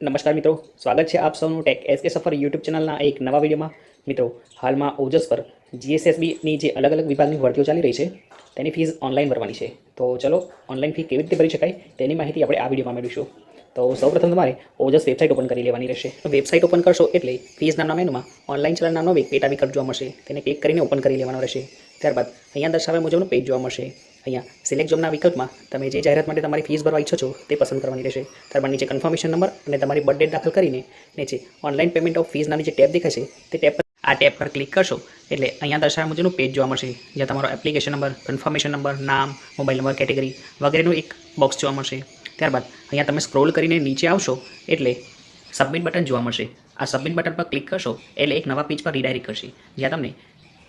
નમસ્કાર મિત્રો, સ્વાગત છે આપ સૌનું ટેક એસ કે સફર યુટ્યુબ ચેનલના એક નવા વિડીયોમાં. મિત્રો, હાલમાં ઓજસ પર જીએસએસબીની જે અલગ અલગ વિભાગની ભરતીઓ ચાલી રહી છે, તેની ફીસ ઓનલાઈન ભરવાની છે. તો ચલો ઓનલાઈન ફી કેવી રીતે ભરી શકાય, તેની માહિતી આપણે આ વિડીયોમાં મેળવીશું. તો સૌપ્રથમ તમારે ઓજસ વેબસાઇટ ઓપન કરી લેવાની રહેશે. વેબસાઇટ ઓપન કરશો એટલે ફીસ નામના મેનુમાં ઓનલાઈન ચલણ નામનો એક પેટા વિકલ્પ જોવા મળશે. તેને ક્લિક કરીને ઓપન કરી લેવાનો રહેશે. ત્યારબાદ અહીંયા દર્શાવ્યા મુજબનું પેજ જોવા મળશે. અહીંયા સિલેક્ટ જોબના વિકલ્પમાં તમે જે જાહેરાત માટે તમારી ફીસ ભરવા ઈચ્છો છો તે પસંદ કરવાની રહેશે. ત્યારબાદ નીચે કન્ફર્મેશન નંબર અને તમારી બર્થ ડેટ દાખલ કરીને નીચે ઓનલાઈન પેમેન્ટ ઓફ ફીસના જે ટેબ દેખાશે તે ટેબ પર આ ટેબ પર ક્લિક કરશો એટલે અહીંયા દર્શાવ્યા મુજબનું પેજ જોવા મળશે, જ્યાં તમારો એપ્લિકેશન નંબર કન્ફર્મેશન નંબર નામ મોબાઈલ નંબર કેટેગરી વગેરેનું એક બોક્સ જોવા મળશે. ત્યારબાદ અહીંયા તમે સ્ક્રોલ કરીને નીચે આવશો એટલે સબમિટ બટન જોવા મળશે. આ સબમિટ બટન પર ક્લિક કરશો એટલે એક નવા પેજ પર રીડાયરેક્ટ કરશે. જ્યાં તમને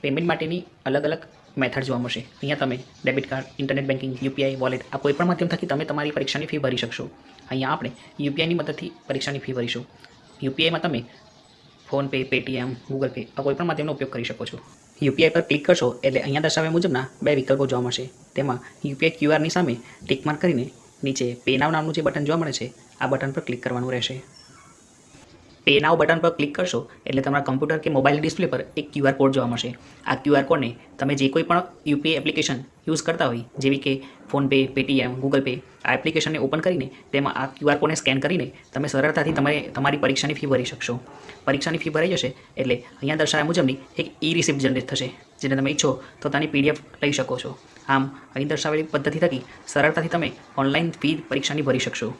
પેમેન્ટ માટેની અલગ અલગ મેથડ જોવા મળશે. અહીંયા તમે debit card, internet banking UPI wallet, આ કોઈપણ માધ્યમ થકી તમે તમારી પરીક્ષાની ફી ભરી શકશો. અહીંયા આપણે યુપીઆઈની મદદથી પરીક્ષાની ફી ભરીશું. યુપીઆઈમાં તમે ફોનપે, પેટીએમ, ગૂગલ પે, આ કોઈપણ માધ્યમનો ઉપયોગ કરી શકો છો. યુપીઆઈ પર ક્લિક કરશો એટલે અહીંયા દર્શાવ્યા મુજબના બે વિકલ્પો જોવા મળશે. તેમાં યુપીઆઈ ક્યુઆરની સામે ટિકમાર્ક કરીને નીચે પે નાવ નામનું જે બટન જોવા મળે છે, આ બટન પર ક્લિક કરવાનું રહેશે. પે નાવ બટન પર ક્લિક કરશો, એટલે તમારા કમ્પ્યુટર કે મોબાઈલ ડિસ્પ્લે પર એક ક્યુઆર કોડ જોવા મળશે. આ ક્યુઆર કોડને તમે જે કોઈ પણ યુપીઆઈ એપ્લિકેશન યુઝ કરતા હોય, જેવી કે ફોનપે પેટીએમ ગૂગલ પે આ એપ્લિકેશનને ઓપન કરીને તેમાં આ ક્યુઆર કોડને સ્કેન કરીને તમે સરળતાથી તમે તમારી પરીક્ષાની ફી ભરી શકશો. પરીક્ષાની ફી ભરાઈ જશે, એટલે અહીંયા દર્શાવ્યા મુજબની એક ઈ રિસિપ્ટ જનરેટ થશે, જેને તમે ઈચ્છો તો તેની પીડીએફ લઈ શકો છો. આમ અહીં દર્શાવેલી પદ્ધતિ થકી સરળતાથી તમે ઓનલાઈન ફી પરીક્ષાની ભરી શકશો.